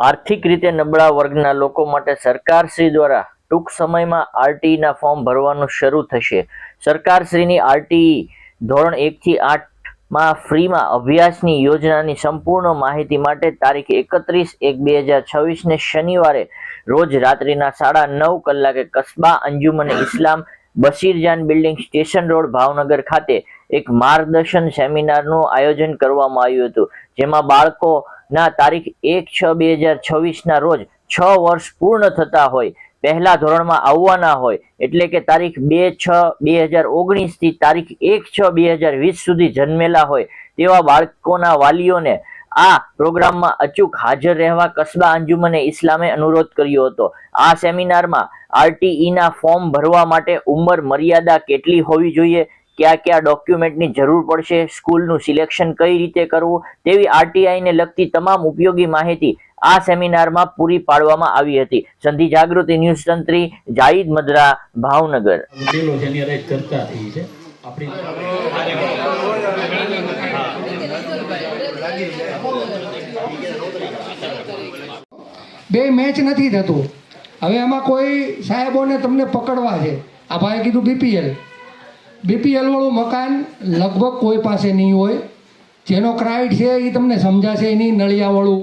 આર્થિક રીતે નબળા વર્ગના લોકો માટે સરકારશ્રી દ્વારા ટૂંક સમયમાં આરટીઈના ફોર્મ ભરવાનું શરૂ થશે. સરકારશ્રીની આરટીઈ ધોરણ એકથી આઠમાં ફ્રીમાં અભ્યાસની યોજનાની સંપૂર્ણ માહિતી માટે તારીખ એકત્રીસ એક બે હજાર છવ્વીસને શનિવારે રોજ રાત્રિના સાડા નવ કલાકે Kasba, Anjuman, Islam Bashirjan building station road Bhavnagar ખાતે એક માર્ગદર્શન સેમિનારનું આયોજન કરવામાં આવ્યું હતું, જેમાં બાળકોના તારીખ એક છ બે હજાર છવ્વીસના રોજ છ વર્ષ પૂર્ણ થતા હોય, પહેલા ધોરણમાં આવવાના હોય, એટલે કે તારીખ બે છ બે હજાર ઓગણીસથી તારીખ એક છ બે હજાર વીસ સુધી જન્મેલા હોય, તેવા બાળકોના વાલીઓને આ પ્રોગ્રામમાં અચૂક હાજર રહેવા કસબા અંજુમને ઇસ્લામે અનુરોધ કર્યો હતો. આ સેમિનારમાં આરટીઈના ફોર્મ ભરવા માટે ઉંમર મર્યાદા કેટલી હોવી જોઈએ કયા કયા ડોક્યુમેન્ટની જરૂર પડશે, સ્કૂલનું સિલેક્શન કઈ રીતે કરવું, તેવી આરટીઆઈને લગતી તમામ ઉપયોગી માહિતી આ સેમિનારમાં પૂરી પાડવામાં આવી હતી. સંધિ જાગૃતિ ન્યૂઝ તંત્રી જાહિદ મદરા, ભાવનગર પેલો છે એની રાઈટ ચર્ચા થઈ છે આપણી બે મેચ નથી થતું. હવે એમાં કોઈ સાહેબોને તમને પકડવા છે. આ ભાઈએ કીધું બીપીએલ બીપીએલવાળું મકાન લગભગ કોઈ પાસે નહીં હોય. જેનો ક્રાઇડ છે એ તમને સમજાશે એની નળિયાવાળું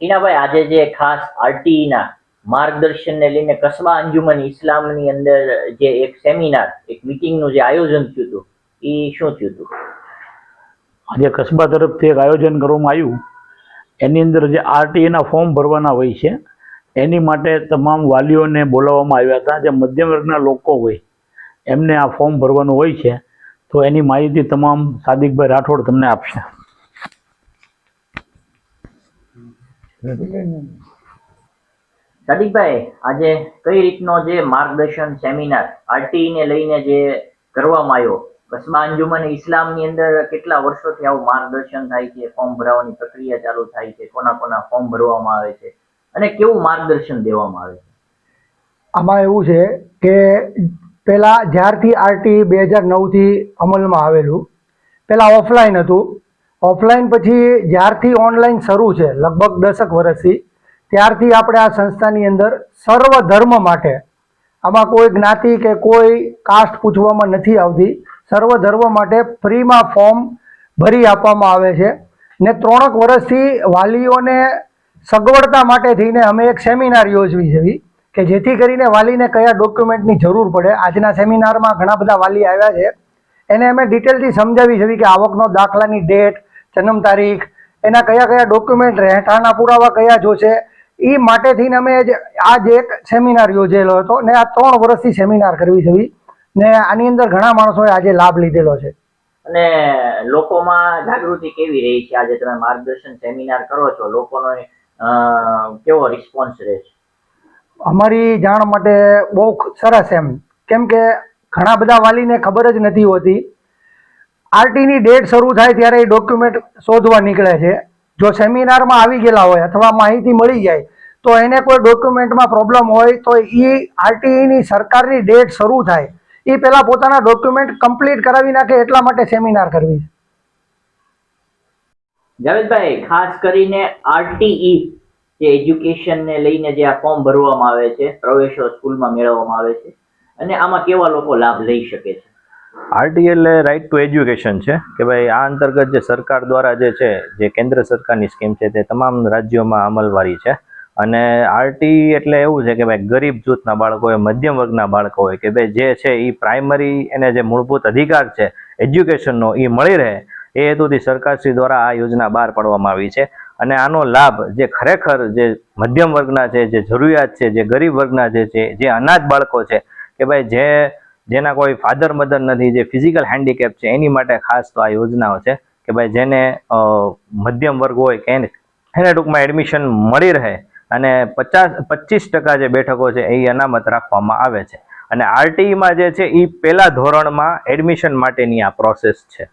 ઈનાભાઈ, આજે જે ખાસ આરટીઈના માર્ગદર્શનને લઈને કસબા અંજુમન ઇસ્લામની અંદર જે એક સેમિનાર એક મિટિંગનું જે આયોજન થયું હતું એ શું થયું હતું? આજે કસ્બા તરફથી એક આયોજન કરવામાં આવ્યું, એની અંદર જે આરટીએના ફોર્મ ભરવાના હોય છે, એની માટે તમામ વાલીઓને બોલાવવામાં આવ્યા હતા. જે મધ્યમ વર્ગના લોકો હોય, એમને આ ફોર્મ ભરવાનું હોય છે, તો એની માહિતી તમામ સાદિકભાઈ રાઠોડ તમને આપશે. સાદિકભાઈ, આજે કઈ રીતનો જે માર્ગદર્શન, સેમિનાર, આરટીઈને લઈને જે કરવામાં આવ્યો? કસ્બા અંજુમન ઇસ્લામની અંદર કેટલા વર્ષોથી આવું માર્ગદર્શન થાય છે ફોર્મ ભરવાની પ્રક્રિયા ચાલુ થાય છે, કોના કોના ફોર્મ ભરવામાં આવે છે અને કેવું માર્ગદર્શન દેવામાં આવે છે? આમાં એવું છે કે પહેલાં જ્યારથી આરટી બે હજાર નવથી અમલમાં આવેલું, પહેલાં ઓફલાઈન હતું. ઓફલાઈન પછી જ્યારથી ઓનલાઈન શરૂ છે, લગભગ દસક વર્ષથી, ત્યારથી આપણે આ સંસ્થાની અંદર સર્વ ધર્મ માટે, આમાં કોઈ જ્ઞાતિ કે કોઈ કાસ્ટ પૂછવામાં નથી આવતી. સર્વ ધર્મ માટે ફ્રીમાં ફોર્મ ભરી આપવામાં આવે છે. ને ત્રણક વર્ષથી વાલીઓને સગવડતા માટે થઈને અમે એક સેમિનાર યોજવી જેવી કે જેથી કરીને વાલીને કયા ડોક્યુમેન્ટની જરૂર પડે. આજના સેમિનારમાં ઘણા બધા વાલી આવ્યા છે. એને અમે ડિટેલથી સમજાવી જેવી કે આવકનો દાખલાની ડેટ, જન્મ તારીખ, એના કયા કયા ડોક્યુમેન્ટ રહેઠાણના પુરાવા કયા જોશે એ માટે થઈને અમે જ આ એક સેમિનાર યોજેલો હતો. ને આ ત્રણ વર્ષથી સેમિનાર કરવી છે ને આની અંદર ઘણા માણસોએ આજે લાભ લીધેલો છે. અને લોકોમાં જાગૃતિ કેવી રહી છે? આજે તમે માર્ગદર્શન સેમિનાર કરો છો લોકોનો કેવો રિસ્પોન્સ રહે છે? અમારી જાણ માટે બહુ સરસ એમ. કેમ કે ઘણા બધા વાલીને ખબર જ નથી હોતી. આરટીની ડેટ શરૂ થાય ત્યારે એ ડોક્યુમેન્ટ શોધવા નીકળે છે. જો સેમિનારમાં આવી ગયેલા હોય અથવા માહિતી મળી જાય તો એને કોઈ ડોક્યુમેન્ટમાં પ્રોબ્લેમ હોય તો એ આરટીઈની સરકારની ડેટ શરૂ થાય. એ પહેલાં પોતાના ડોક્યુમેન્ટ કમ્પ્લીટ કરાવી નાખે એટલા માટે સેમિનાર કરવી છે. જાવેદભાઈ ખાસ કરીને આરટીઈ જે એજ્યુકેશન ને લઈને જે આ ફોર્મ ભરવામાં આવે છે પ્રવેશો સ્કૂલમાં મેળવવામાં આવે છે અને આમાં કેવા લોકો લાભ લઈ શકે છે? આરટી એટલે રાઇટ ટુ એજ્યુકેશન છે કે ભાઈ આ અંતર્ગત જે સરકાર દ્વારા જે છે જે કેન્દ્ર સરકારની સ્કીમ છે તે તમામ રાજ્યોમાં અમલવારી છે. અને આરટી એટલે એવું છે કે ભાઈ ગરીબ જૂથના બાળકો હોય મધ્યમ વર્ગના બાળકો હોય કે ભાઈ જે છે એ પ્રાઇમરી એને જે મૂળભૂત અધિકાર છે એજ્યુકેશનનો એ મળી રહે, એ હેતુથી સરકારશ્રી દ્વારા આ યોજના બહાર પાડવામાં આવી છે. અને આનો લાભ જે ખરેખર જે મધ્યમ વર્ગના છે, જે જરૂરિયાત છે, જે ગરીબ વર્ગના જે છે, જે અનાજ બાળકો છે, કે ભાઈ જે, જેના કોઈ ફાધર મધર નથી, જે ફિઝિકલ હેન્ડીકેપ છે, એની માટે ખાસ તો આ યોજનાઓ છે કે ભાઈ જેને મધ્યમ વર્ગ હોય કે એને ટૂંકમાં એડમિશન મળી રહે. અને પચાસ, પચીસ ટકા જે બેઠકો છે એ અનામત રાખવામાં આવે છે. અને આરટીઈમાં જે છે એ પહેલા ધોરણમાં એડમિશન માટેની આ પ્રોસેસ છે.